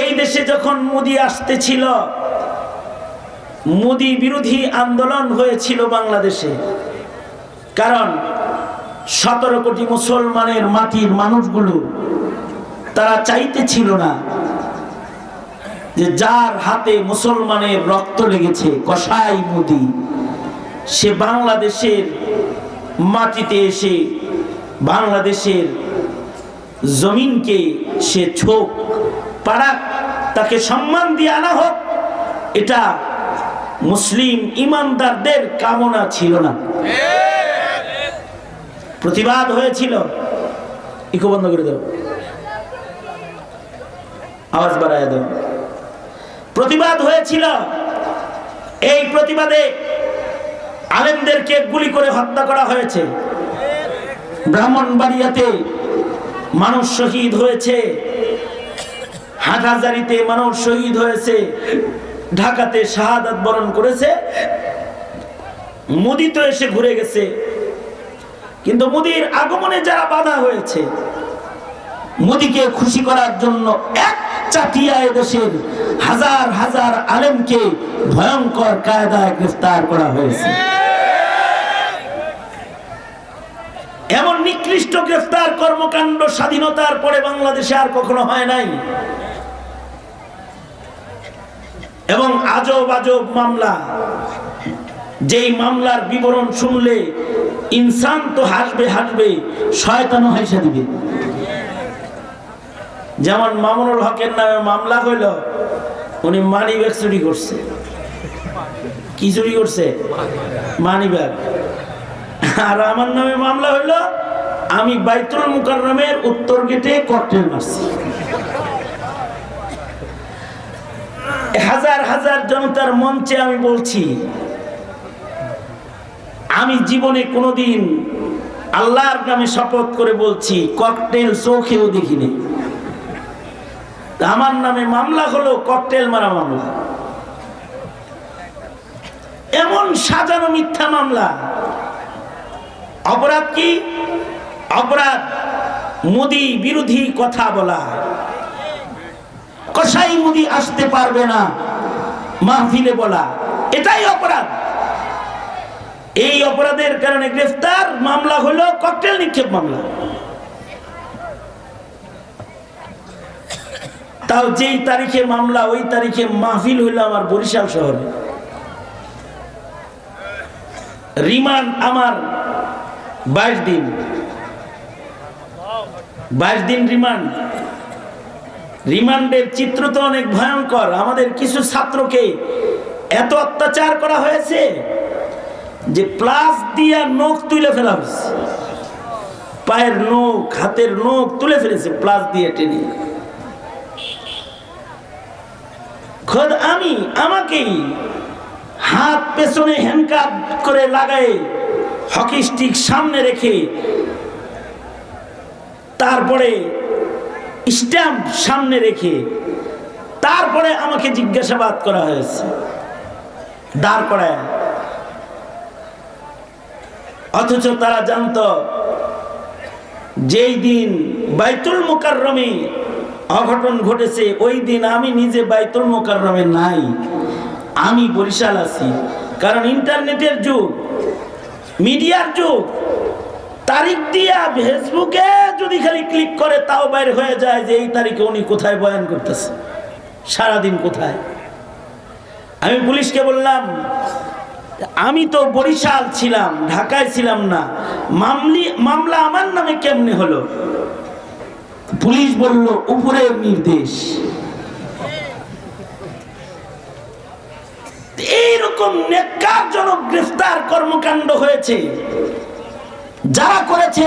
এই দেশে যখন মোদি আসতেছিল, মোদি বিরোধী আন্দোলন হয়েছিল বাংলাদেশে। কারণ সতেরো কোটি মুসলমানের মাটির মানুষগুলো তারা চাইতেছিল না যে যার হাতে মুসলমানের রক্ত লেগেছে, কসাই মুদি, সে বাংলাদেশের মাটিতে এসে বাংলাদেশের জমিনকে সে ছোক, পাড়াক তাকে সম্মান দিয়ে আনা হোক, এটা মুসলিম ইমানদারদের কামনা ছিল না। প্রতিবাদ হয়েছিল। ইকো বন্ধ করে দাও। আওয়াজ বাড়ায় দাও। প্রতিবাদ হয়েছিল। এই প্রতিবাদে আলেমদেরকে গুলি করে হত্যা করা হয়েছে। ব্রাহ্মণবাড়িয়াতে মানুষ শহীদ হয়েছে। হাটহাজারিতে মানুষ শহীদ হয়েছে, ঢাকাতে শাহাদাত বরণ করেছে মোদি তো এসে ঘুরে গেছে। কিন্তু মোদির আগমনে যারা বাধা হয়েছে, মোদিকে খুশি করার জন্য এক চাটিয়া দেশের হাজার হাজার আলেমকে ভয়ঙ্কর কায়দায় গ্রেফতার করা হয়েছে। এমন নিকৃষ্ট গ্রেফতার কর্মকাণ্ড স্বাধীনতার পরে বাংলাদেশে আর কখনো হয় নাই। এবং আজব আজব মামলা। যেই মামলার বিবরণ শুনলে ইনসান তো হাসবে হাসবে, শয়তানও হাসা দিবে। যেমন মামুনুল হকের নামে মামলা হইল উনি মানি ব্যাগ চুরি করছে। কি চুরি করছে? Money bag. আর আমার নামে মামলা হইল, আমি বাইতুল মুকাররমের উত্তর গেটে ককটেল মারছি। হাজার হাজার জনতার মঞ্চে আমি বলছি, আমি জীবনে কোনোদিন আল্লাহর নামে শপথ করে বলছি, ককটেল চোখেও দেখিনি। আমার নামে মামলা হলো ককটেল মারা মামলা। এমন সাজানো মিথ্যা মামলা। অপরাধ কি? অপরাধ মোদি বিরোধী কথা বলা। কসাই মুদি আসতে পারবে না। মাহফিলে বলা। এটাই অপরাধ। এই অপরাধের কারণে গ্রেফতার মামলা হলো ককটেল নিক্ষেপ মামলা। তাও যেই তারিখে মামলা, ওই তারিখে মাহফিল হইল আমার বরিশাল শহরে। রিমান্ড আমার বাইশ দিন। বাইশ দিন রিমান্ড। রিমান্ডের চিত্র তো অনেক ভয়ঙ্কর। আমাদের কিছু ছাত্রকে এত অত্যাচার করা হয়েছে যে প্লাস দিয়া নখ তুলে ফেলা হয়েছে। পায়ের নখ, হাতের নখ তুলে ফেলেছে প্লাস দিয়ে টেনে। খোদ আমি আমাকেই হাত পেছনে হ্যান্ডকাপ করে লাগায় হকি স্টিক সামনে রেখে তারপরে স্ট্যাম্প সামনে রেখে তারপরে আমাকে জিজ্ঞাসাবাদ করা হয়েছে। দাঁড় করায়। অথচ তারা জানত, যেই দিন বাইতুল মোকাররমে অঘটন ঘটেছে, ওই দিন আমি নিজে বাইতুল মোকাররমে নাই। আমি বরিশাল আছি। কারণ ইন্টারনেটের যুগ, মিডিয়ার যুগ তারিখ দিয়া ফেসবুকে যদি খালি ক্লিক করে, তাও বাইর হয়ে যায় যে এই তারিখে উনি কোথায় বয়ান করতেছে। সারাদিন কোথায়? আমি পুলিশকে বললাম, আমি তো বরিশাল ছিলাম, ঢাকায় ছিলাম না। মামলি, মামলা আমার নামে কেমনে হলো? পুলিশ বলল, উপরের নির্দেশ। এইরকম নেকারজনক গ্রেফতার কর্মকাণ্ড হয়েছে। যারা করেছে,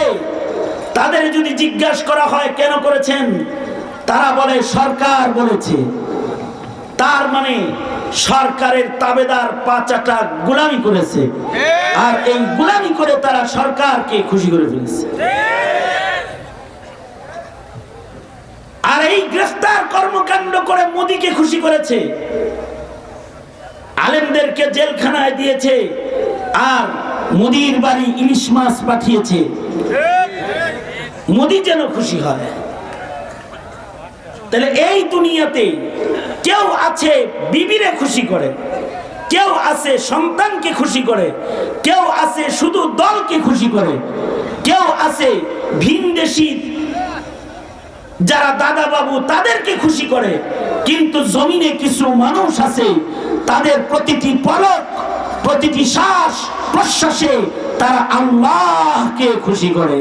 তাদের যদি জিজ্ঞাসা করা হয়, কেন করেছেন? তারা বলে, সরকার বলেছে। তার মানে সরকারের তাবেদার পাঁচাটা গুলামি করেছে। আর এই গুলামি করে তারা সরকারকে খুশি করে ফেলেছে। আর এই গ্রেফতার কর্মকাণ্ড করে মোদীকে খুশি করেছে। আলেমদেরকে জেলখানায় দিয়েছে। আর মোদির বাড়ি ইলিশ মাছ পাঠিয়েছে। মোদি যেন খুশি হয়। তাহলে এই দুনিয়াতে কেউ আছে বিবিরে খুশি করে, কেউ আছে সন্তানকে খুশি করে, কেউ আছে শুধু দলকে খুশি করে, কেউ আছে ভিনদেশি যারা দাদা বাবু তাদেরকে খুশি করে, কিন্তু জমিনে কিছু মানুষ আছে, তাদের প্রতিটি পলক প্রতিটি শ্বাস প্রশ্বাসে তারা আল্লাহকে খুশি করে।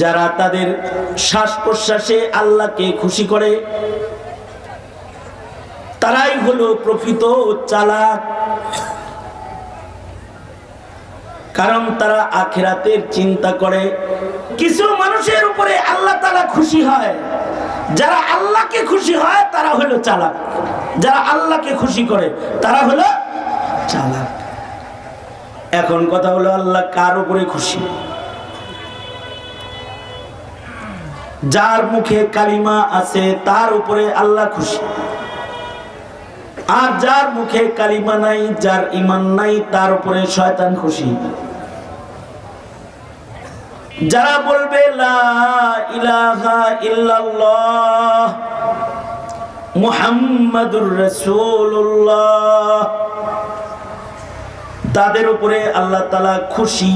যারা তাদের শ্বাস প্রশ্বাসে আল্লাহকে খুশি করে, তারাই হলো প্রকৃত চালাক। কারণ তারা আখেরাতের চিন্তা করে, কিছু মানুষের উপরে আল্লাহ তারা খুশি হয়। যারা আল্লাহকে খুশি হয়, তারা হলো চালাক। যারা আল্লাহকে খুশি করে, তারা হলো চালাক। এখন কথা হলো, আল্লাহ কার উপরে খুশি? যার মুখে কালিমা আছে, তার উপরে আল্লাহ খুশি। আর যার মুখে কালিমা নাই, যার ইমান নাই, তার উপরে শয়তান খুশি। যারা বলবে তাদের উপরে আল্লাহ তালা খুশি।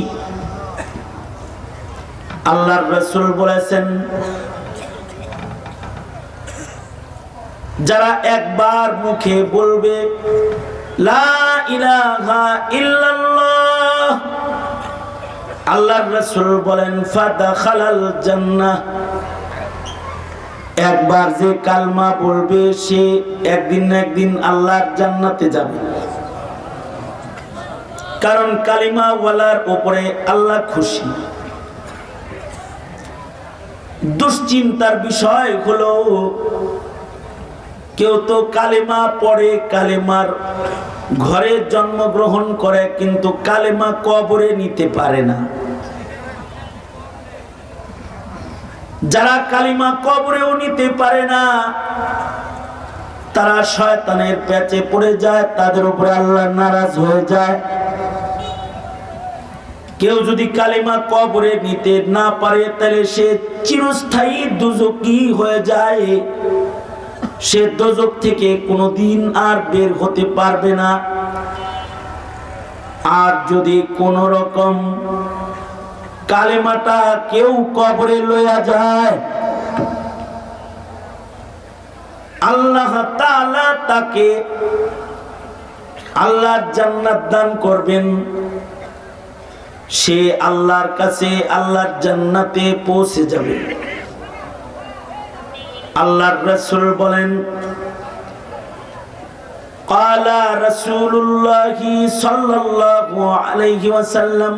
আল্লাহর রাসূল বলেছেন, যারা একবার মুখে বলবে, লা ইলাহা ইল্লাল্লাহ আল্লাহর রাসূল বলেন, ফাদাখালাল জান্নাহ। একবার যে কালমা বলবে সে একদিন না একদিন আল্লাহর জান্নাতে যাবে। কারণ কালিমা ওয়ালার উপরে আল্লাহ খুশি। দুশ্চিন্তার বিষয় হলো কেউ তো কালেমা পড়ে, কালেমার ঘরে জন্মগ্রহণ করে, কিন্তু কালেমা কবরে নিতে পারে না। যারা কালিমা কবরেও নিতে পারে না, তারা শয়তানের প্যাচে পড়ে যায়, তাদের উপরে আল্লাহ নারাজ হয়ে যায়। কেউ যদি কালিমা কবরে নিতে না পারে, তাহলে সে চিরস্থায়ী দুজকি হয়ে যায়। সে দোজক থেকে কোনোদিন আর বের হতে পারবে না। আর যদি কোন রকম কালেমাটা কেউ কবরে লইয়া যায়, আল্লাহ তাকে আল্লাহর জান্নাত দান করবেন। সে আল্লাহর কাছে আল্লাহর জান্নাতে পৌঁছে যাবে। আল্লাহর রাসূল বলেন قال رسول الله صلى الله عليه وسلم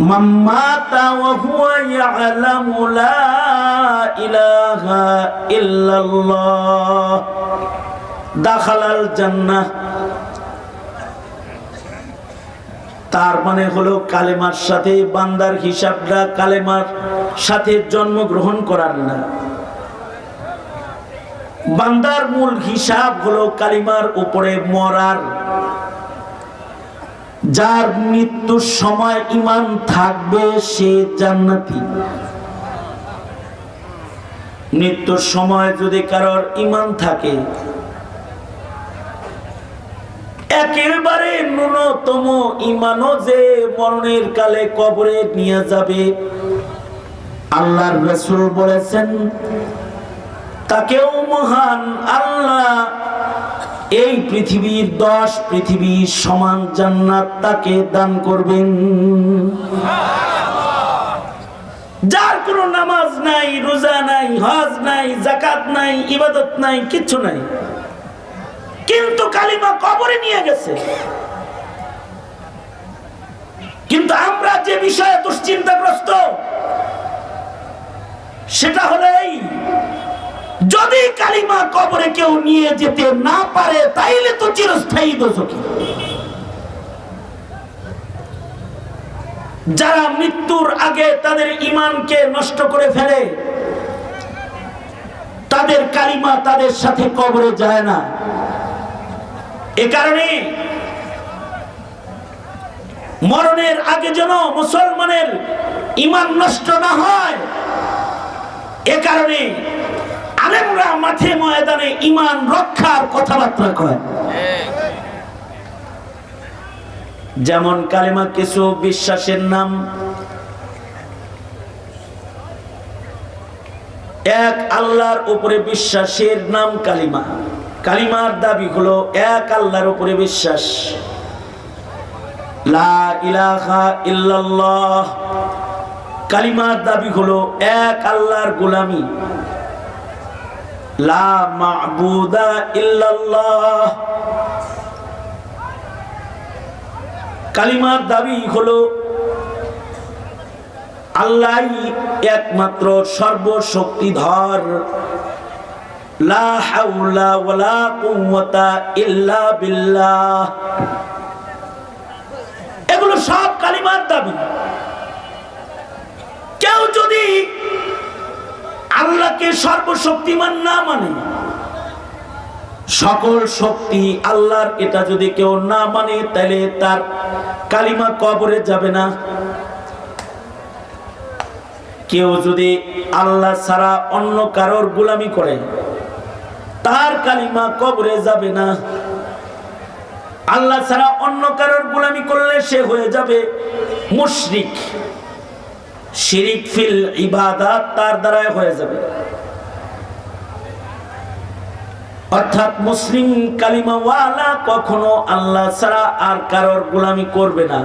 من مات وهو يعلم لا إله إلا الله دخل الجنة তার মানে হলো কালেমার সাথে বান্দার হিসাবটা কালেমার সাথে জন্মগ্রহণ করার না। বান্দার মূল হিসাব হলো কালিমার উপরে মরার। যার মৃত্যুর সময় ইমান থাকবে সে জান্নাতি। মৃত্যুর সময় যদি কারোর ইমান থাকে একেবারে ন্যূনতম ইমানও যে মরণের কালে কবরে নিয়ে যাবে। আল্লাহর রসুল বলেছেন, তাকেও মহান আল্লাহ, এই পৃথিবীর দশ পৃথিবীর সমান জান্নাত তাকে দান করবেন। যার কোনো নামাজ নাই, রোজা নাই, হজ নাই জাকাত নাই, ইবাদত নাই কিচ্ছু নাই। কিন্তু কালিমা কবরে নিয়ে গেছে। কিন্তু আমরা যে বিষয়ে দুশ্চিন্তাগ্রস্ত, সেটা হলো এই, যদি কালিমা কবরে কেউ নিয়ে যেতে না পারে, তাইলে তো চিরস্থায়ী দোষী যারা মৃত্যুর আগে তাদের ইমানকে নষ্ট করে ফেলে, তাদের কালিমা তাদের সাথে কবরে যায় না। এ কারণে মরণের আগে যেন মুসলমানের ইমান নষ্ট না হয়, এ কারণে আলেমরা মাঠে ময়দানে ইমান রক্ষার কথাবার্তা কয়। যেমন কালিমা কিছু বিশ্বাসের নাম, এক আল্লাহর উপরে বিশ্বাসের নাম কালিমা। কালিমার দাবি হলো এক আল্লাহর উপরে বিশ্বাস। লা ইল্লাল্লাহ। কালিমার দাবি হলো এক আল্লাহর গোলামি। লা মাবুদা ইল্লাল্লাহ। কালিমার দাবি হলো আল্লাহ একমাত্র সর্বশক্তিধর। লা হাওলা ওয়ালা কুওয়াতা ইল্লা বিল্লাহ। এগুলো সব কালিমার দাবি। কেউ যদি আল্লাহকে সর্বশক্তিমান না মানে সকল শক্তি আল্লাহর, এটা যদি কেউ না মানে তাহলে তার কালিমা কবরে যাবে না। কেউ যদি আল্লাহ ছাড়া অন্য কারোর গোলামি করে তার কালিমা কবরে যাবে না। আল্লাহ ছাড়া অন্য কারোর গোলামি করলে সে হয়ে যাবে মুশরিক। শিরিক ফিল ইবাদাত তার দ্বারাই হয়ে যাবে। অর্থাৎ মুসলিম কালিমাওয়ালা কখনো আল্লাহ ছাড়া আর কারোর গোলামি করবে না।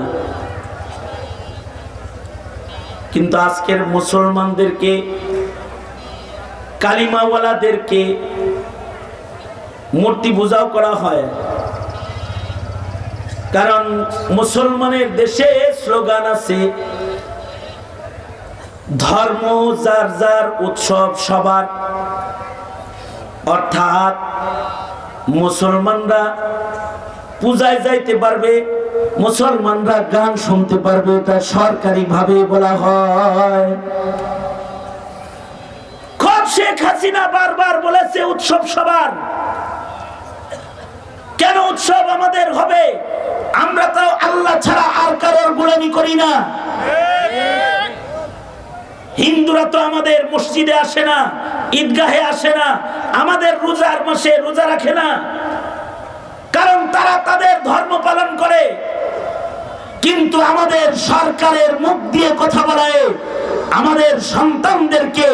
কিন্তু আজকের মুসলমানদেরকে, কালিমাওয়ালাদেরকে মূর্তি পূজাও করা হয়। কারণ মুসলমানের দেশে স্লোগান আছে, ধর্ম যার যার উৎসব সবার। অর্থাৎ মুসলমানরা পূজায় যাইতে পারবে, মুসলমানরা গান শুনতে পারবে, তা সরকারি ভাবে বলা হয়। খুব শেখ হাসিনা বারবার বলেছে, উৎসব সবার। কেন উৎসব আমাদের হবে? আমরা তো আল্লাহ ছাড়া আর কারোর গোলামি করি না। হিন্দুরা তো আমাদের মসজিদে আসে না, ঈদগাহে আসে না, আমাদের রোজার মাসে রোজা রাখে না। কারণ তারা তাদের ধর্ম পালন করে। কিন্তু আমাদের সরকারের মুখ দিয়ে কথা বলায়, আমাদের সন্তানদেরকে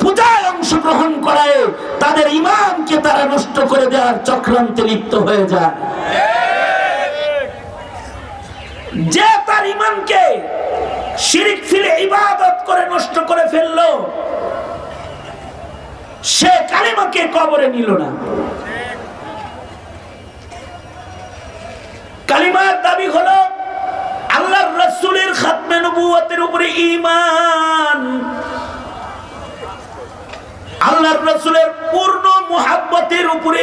পূজায় অংশগ্রহণ করায় তাদের ইমানকে তারা নষ্ট করে দেওয়ার চক্রান্তে লিপ্ত হয়ে যায়। যে তার ইমানকে শিরিক ফিলে ইবাদত করে নষ্ট করে ফেলল, সে কালিমাকে কবরে নিল না। কালিমার দাবি হলো, আল্লাহর রসুলের খাতমে নবুয়তের উপরে ঈমান। আল্লাহর রসুলের পূর্ণ মুহাব্বতের উপরে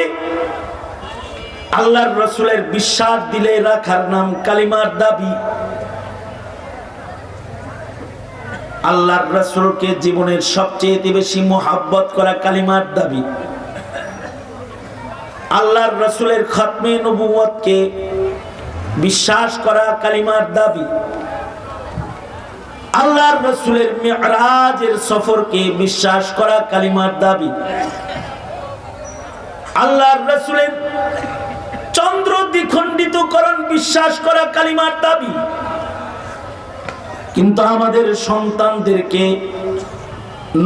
আল্লাহর রসুলের বিশ্বাস দিলে রাখার নাম কালিমার দাবি। আল্লাহর রসুলকে জীবনের সবচেয়ে বেশি মোহাব্বত করা কালিমার দাবি। আল্লাহর রসুলের খতমে নবুয়তকে বিশ্বাস করা কালিমার দাবি। আল্লাহর রসুলের মেয়রাজের সফরকে বিশ্বাস করা কালিমার দাবি। আল্লাহর রসুলের চন্দ্র দ্বিখণ্ডিতকরণ বিশ্বাস করা কালিমার দাবি। কিন্তু আমাদের সন্তানদেরকে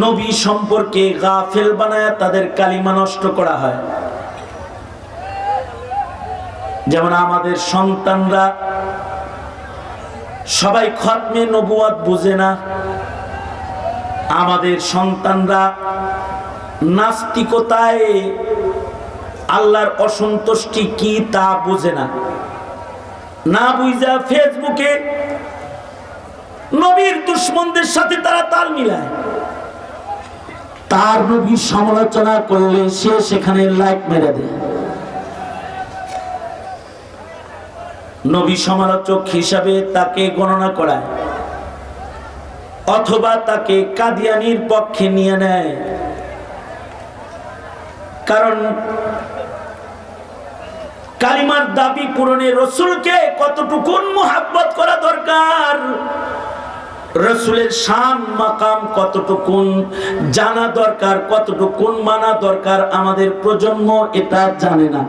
নবী সম্পর্কে গাফেল বানায় তাদের কালিমা নষ্ট করা হয়। যেমন আমাদের সন্তানরা সবাই খতমে নবুয়াত বুঝে না। আমাদের সন্তানরা নাস্তিকতায় আল্লাহর অসন্তুষ্টি কি তা বোঝে না। না বুঝা ফেসবুকে নবীর দুশ্মনদের সাথে তারা তাল মিলায়। তার নবীর সমালোচনা করলে সে সেখানে লাইক মেরে দেয়। নবী সমালোচক হিসাবে তাকে গণনা করায়। অথবা তাকে কাদিয়ানির পক্ষে নিয়ে নেয়। কারণ কালিমার দাবি পূরণে রসুলকে কতটুকুন মোহাব্বত করা দরকার? রসুলের শান, মাকাম কতটুকুন জানা দরকার, কতটুকুন মানা দরকার আমাদের প্রজন্ম এটা জানে না।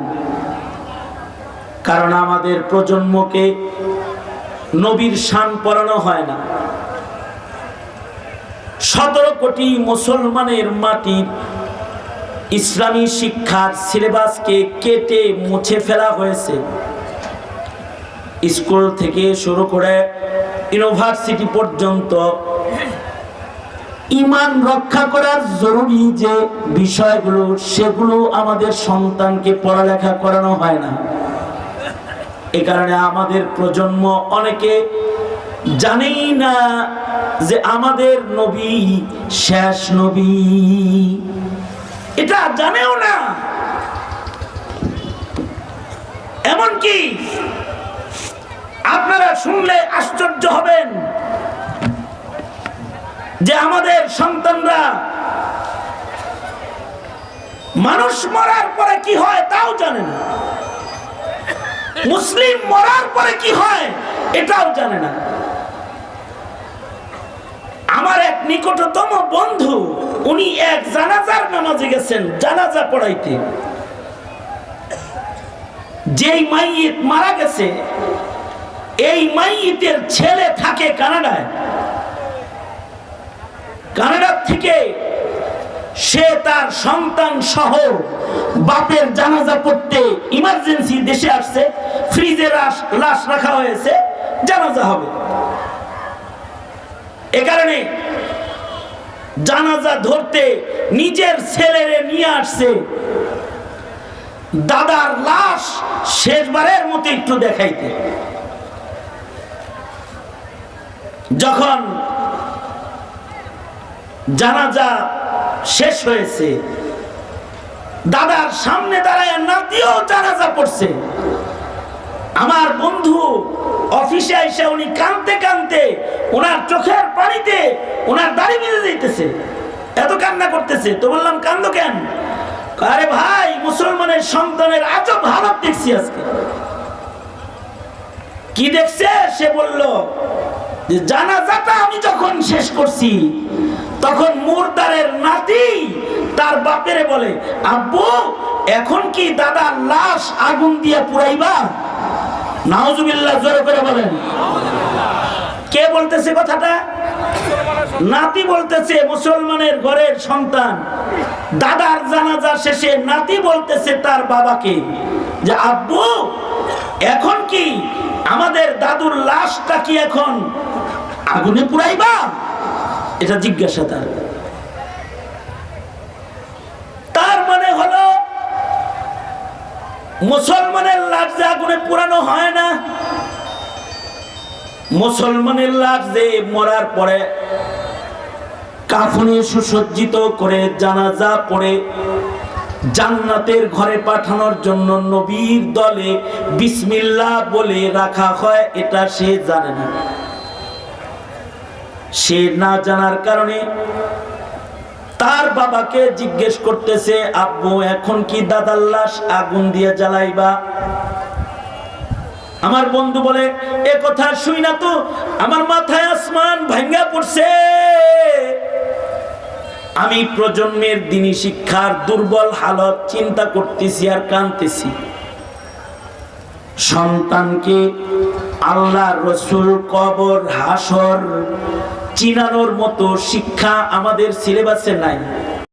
কারণ আমাদের প্রজন্মকে নবীর শান পড়ানো হয় না। সতেরো কোটি মুসলমানের মাটির ইসলামী শিক্ষার সিলেবাসকে কেটে মুছে ফেলা হয়েছে। স্কুল থেকে শুরু করে ইউনিভার্সিটি পর্যন্ত ইমান রক্ষা করার জরুরি যে বিষয়গুলো, সেগুলো আমাদের সন্তানকে পড়ালেখা করানো হয় না। এ কারণে আমাদের প্রজন্ম অনেকে জানেই না যে আমাদের নবী শেষ নবী। এটা জানেও না। এমনকি আপনারা শুনলে আশ্চর্য হবেন যে আমাদের সন্তানরা মানুষ মরার পরে কি হয় তাও জানে না। মুসলিম মরার পরে কি হয় এটাও জানে না। আমার এক নিকটতম বন্ধু, উনি এক জানাজার নামাজে গেছেন, জানাজা পড়াইতে। যেই মাইয়িত মারা গেছে, এই মাইয়িতের ছেলে থাকে কানাডায়। কানাডার থেকে সে তার সন্তান সহ বাপের জানাজা পড়তে ইমার্জেন্সি দেশে আসছে। ফ্রিজে লাশ রাখা হয়েছে, জানাজা হবে। এ কারণে জানাজা ধরতে নিজের ছেলেরে নিয়ে আসছে। দাদার লাশ শেষবারের মতো একটু দেখাইতে। যখন জানাজা শেষ হয়েছে, দাদার সামনে দাঁড়ায় নাতিও জানাজা পড়ছে। আমার বন্ধু অফিসে এসে উনি কানতে কানতে ওনার চোখের পানিতে ওনার দাড়ি বেঁধে দিতেছে। এত কান্না করতেছে। তো বললাম, কান্দ কেন? আরে ভাই, মুসলমানের সন্তানের আজব হালত দেখছি আজকে। কি দেখছে? সে বলল, যে জানাজাটা আমি যখন শেষ করছি, তখন মুরদারের নাতি তার বাপেরে বলে, আব্বু, এখন কি দাদা লাশ আগুন দিয়ে পুরাইবা নাউজুবিল্লাহ, জোরে করে বলেন। কে বলতেছে কথাটা? নাতি বলতেছে, মুসলমানের ঘরের সন্তান। দাদার জানাজা শেষে নাতি বলতেছে তার বাবাকে যে, আব্বু, এখন কি আমাদের দাদুর লাশটা কি এখন আগুনে পুরাইবা এটা জিজ্ঞাসা তার। তার মানে হলো মুসলমানের লাশ যে আগুনে পুরানো হয় না? মুসলমানের লাশ যে মরার পরে কাফনে সুসজ্জিত করে জানাজা পড়ে জান্নাতের ঘরে পাঠানোর জন্য নবীর দলে বিসমিল্লা বলে রাখা হয়, এটা সে জানে না। সে না জানার কারণে তার বাবাকে জিজ্ঞেস করতেছে আব্বু এখন কি দাদার লাশ আগুন দিয়ে জ্বালাইবা? আমার বন্ধু বলে, এ কথা শুই না তো, আমার মাথায় আসমান ভাঙ্গা পড়ছে। আমি প্রজন্মের দিনী শিক্ষার দুর্বল হালত চিন্তা করতেছি আর কানতেছি সন্তানকে আল্লাহ রসুল কবর হাসর চিনানোর মতো শিক্ষা আমাদের সিলেবাসে নাই।